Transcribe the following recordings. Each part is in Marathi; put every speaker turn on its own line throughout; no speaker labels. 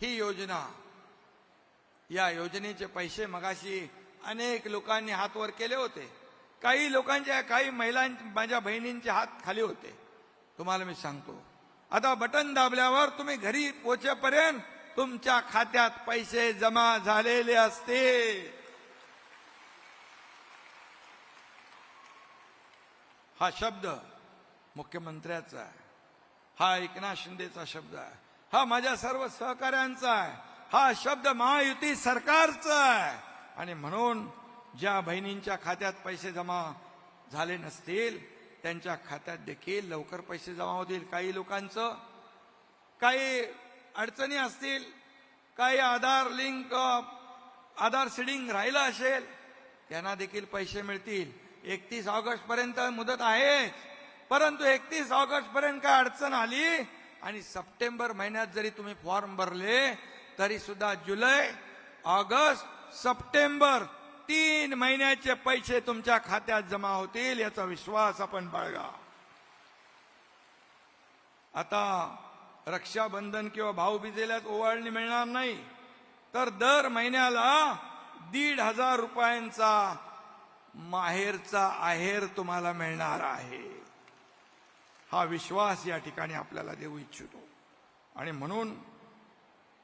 ही योजना या योजनेचे पैसे मगाशी अनेक लोकांनी हात वर केले होते. काही लोकांच्या काही महिलां माझ्या बहिणींचे हात खाली होते. तुम्हाला मी सांगतो. आता बटन दाबल्यावर तुम्ही घरी पोचेपर्यंत तुमच्या खात्यात पैसे जमा झालेले असते. हा शब्द मुख्यमंत्र्याचा हा एकनाथ शिंदेचा शब्द आहे. हा माझ्या सर्व सहकाऱ्यांचा आहे. हा शब्द महायुती सरकारचा आहे. आणि म्हणून ज्या बहिणींच्या खात्यात पैसे जमा झाले नसतील त्यांच्या खात्यात देखील लवकर पैसे जमा होतील. काही लोकांचं काही अडचणी असतील काही आधार लिंक आधार सीडिंग राहिलं असेल त्यांना देखील पैसे मिळतील. एकतीस ऑगस्ट पर्यंत मुदत आहे परंतु एकतीस ऑगस्ट पर्यंत काय अडचण आली? आणि सप्टेंबर महिन्यात जरी तुम्ही फॉर्म भरले तरी सुद्धा जुलै ऑगस्ट सप्टेंबर तीन महिन्याचे पैसे तुमच्या खात्यात जमा होतील याचा विश्वास आपण बाळगा. आता रक्षाबंधन किंवा भाऊबीजेला ओवाळणी मिळणार नाही तर दर महिन्याला दीड हजार रुपयांचा माहेरचा आहेर तुम्हाला मिळणार आहे. हा विश्वास या ठिकाणी आपल्याला देऊ इच्छितो. आणि म्हणून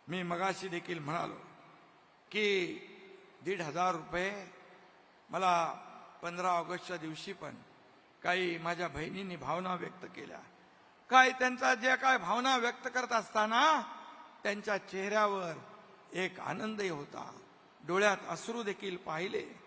मी मगाशी देखील म्हणालो की दीड हजार रुपये मला पंधरा ऑगस्टच्या दिवशी पण काही माझ्या बहिणींनी भावना व्यक्त केल्या. काय त्यांचा जे काय भावना व्यक्त करत असताना त्यांच्या चेहऱ्यावर एक आनंदही होता. डोळ्यात अश्रू देखील पाहिले.